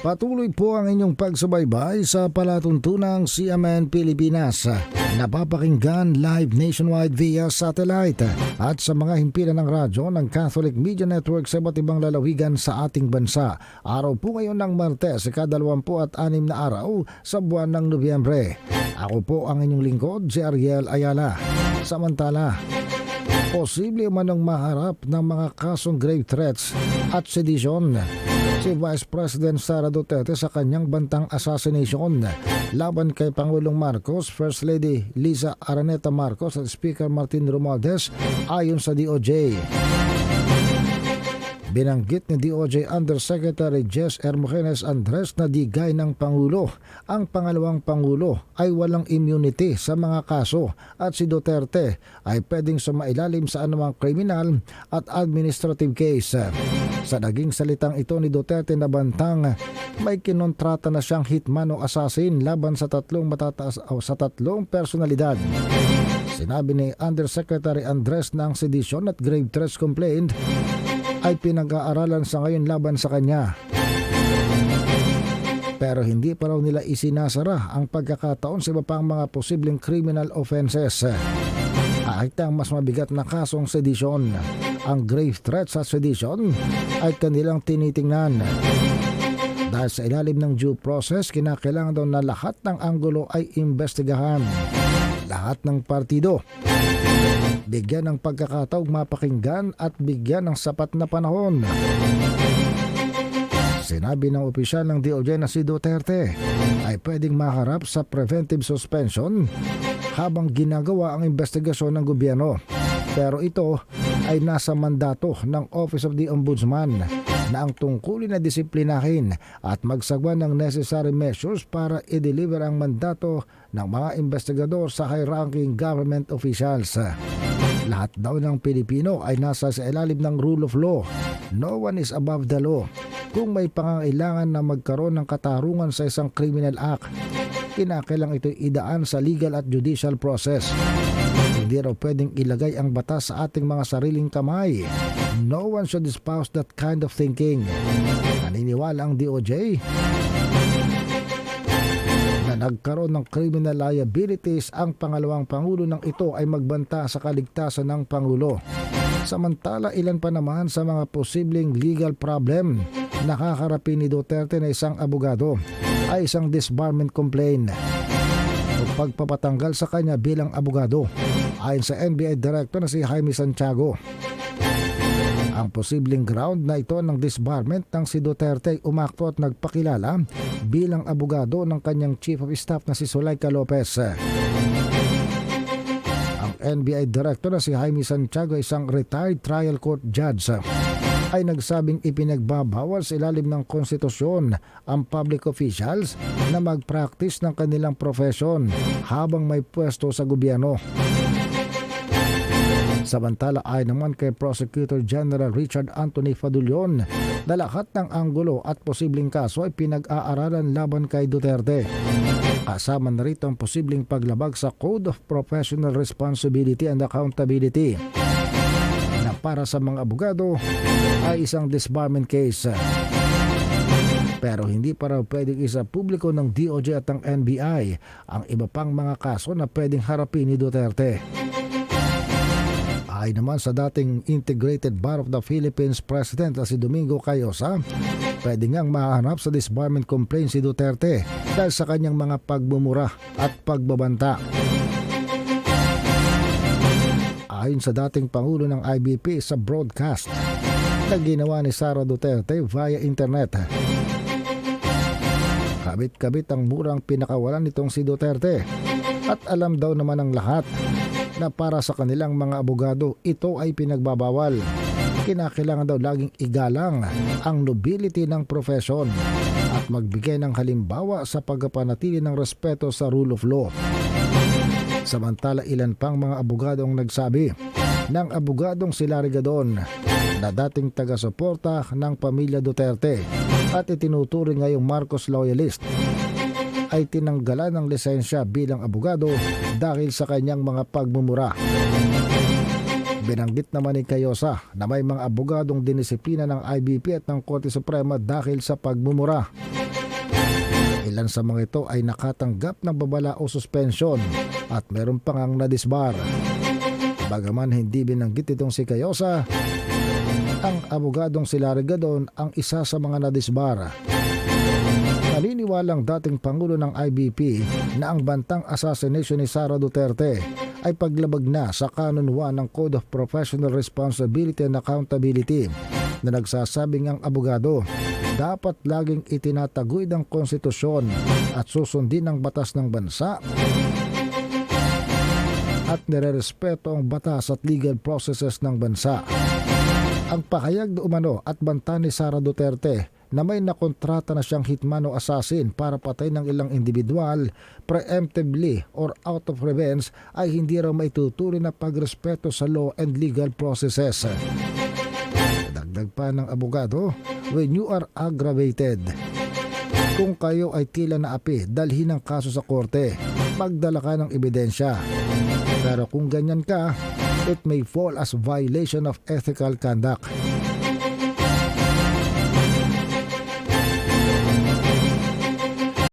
Patuloy po ang inyong pagsubaybay sa palatuntunang CMN Pilipinas. Napapakinggan live nationwide via satellite at sa mga himpilan ng radyo ng Catholic Media Network sa iba't ibang lalawigan sa ating bansa. Araw po ngayon ng Martes, ikadalawampu at anim na araw sa buwan ng Nobyembre. Ako po ang inyong lingkod, si Ariel Ayala. Samantala, posible manong maharap ng mga kasong grave threats at sedition si Vice President Sara Duterte sa kanyang bantang assassination laban kay Pangulong Marcos, First Lady Liza Araneta Marcos at Speaker Martin Romualdez ayon sa DOJ. Binanggit ni DOJ Undersecretary Jess Hermogenes Andres na digay ng Pangulo. Ang pangalawang Pangulo ay walang immunity sa mga kaso at si Duterte ay pwedeng sumailalim sa anumang kriminal at administrative case. Sa naging salitang ito ni Duterte na bantang may kinontrata na siyang hitman o assassin laban sa tatlong matataas o sa tatlong personalidad. Sinabi ni Undersecretary Andres na ang sedition at grave threats complaint ay pinag-aaralan sa ngayon laban sa kanya. Pero hindi pa raw nila isinasara ang pagkakataon sa iba pang mga posibleng criminal offenses. Kahit ang mas mabigat na kasong sedisyon, ang grave threat sa sedition ay kanilang tinitingnan. Dahil sa ilalim ng due process, kinakailangan daw na lahat ng anggulo ay imbestigahan. Lahat ng partido bigyan ng pagkakataog mapakinggan at bigyan ng sapat na panahon. Sinabi ng opisyal ng DOJ na si Duterte ay pwedeng maharap sa preventive suspension habang ginagawa ang investigasyon ng gobyerno. Pero ito ay nasa mandato ng Office of the Ombudsman na ang tungkulin na disiplinahin at magsagwa ng necessary measures para i-deliver ang mandato ng mga investigador sa high-ranking government officials. Lahat daw ng Pilipino ay nasa sa ilalim ng rule of law. No one is above the law. Kung may pangangailangan na magkaroon ng katarungan sa isang criminal act, kinakailang ito idaan sa legal at judicial process. Hindi raw pwedeng ilagay ang batas sa ating mga sariling kamay. No one should espouse that kind of thinking. Naniniwala ang DOJ na nagkaroon ng criminal liabilities ang pangalawang pangulo ng ito ay magbanta sa kaligtasan ng pangulo. Samantala ilan pa naman sa mga posibleng legal problem nakakarapin ni Duterte na isang abogado ay isang disbarment complaint o pagpapatanggal sa kanya bilang abogado ayon sa NBI Director na si Jaime Santiago. Ang posibleng ground na ito ng disbarment ng si Duterte ay umakto at nagpakilala bilang abogado ng kanyang Chief of Staff na si Sulaika Lopez. Ang NBI Director na si Jaime Santiago isang retired trial court judge ay nagsabing ipinagbabawal sa ilalim ng konstitusyon ang public officials na mag-practice ng kanilang profesyon habang may pwesto sa gobyerno. Samantala ay naman kay Prosecutor General Richard Anthony Fadulion na lahat ng anggulo at posibleng kaso ay pinag-aaralan laban kay Duterte. Kasama na rito ang posibleng paglabag sa Code of Professional Responsibility and Accountability para sa mga abogado ay isang disbarment case. Pero hindi pa raw pwedeng isa publiko ng DOJ at ng NBI ang iba pang mga kaso na pwedeng harapin ni Duterte. Ay naman sa dating Integrated Bar of the Philippines President na si Domingo Cayosa, pwede ngang mahanap sa disbarment complaint si Duterte dahil sa kanyang mga pagmumura at pagbabanta. Ayon sa dating Pangulo ng IBP sa broadcast na ginawa ni Sara Duterte via internet. Kabit-kabit ang murang pinakawalan nitong si Duterte at alam daw naman ng lahat na para sa kanilang mga abogado ito ay pinagbabawal. Kinakailangan daw laging igalang ang nobility ng profesyon at magbigay ng halimbawa sa pagpapanatili ng respeto sa rule of law. Samantala ilan pang mga abogado ang nagsabi ng abogadong si Larry Gadon na dating taga-suporta ng pamilya Duterte at itinuturing ngayong Marcos loyalist ay tinanggalan ng lisensya bilang abogado dahil sa kanyang mga pagmumura. Binanggit naman ni Cayosa na may mga abogadong dinisiplina ng IBP at ng Korte Suprema dahil sa pagmumura. Ilan sa mga ito ay nakatanggap ng babala o suspensyon at meron pa ngang nadisbar. Bagaman hindi binanggit itong si Cayosa, ang abogadong si Larry Gadon ang isa sa mga nadisbar. Naniniwalang dating Pangulo ng IBP na ang bantang assassination ni Sara Duterte ay paglabag na sa Canon 1 ng Code of Professional Responsibility and Accountability na nagsasabing ang abogado dapat laging itinataguyod ang konstitusyon at susundin ang batas ng bansa at nirerespeto ang batas at legal processes ng bansa. Ang pahayag na umano at banta ni Sara Duterte na may nakontrata na siyang hitman o assassin para patay ng ilang individual preemptively or out of revenge ay hindi raw maitutuloy na pagrespeto sa law and legal processes. Dagdag ng abogado, when you are aggravated, kung kayo ay tila naapi, dalhin ang kaso sa korte. Magdala ka ng ebidensya. Pero kung ganyan ka, it may fall as violation of ethical conduct.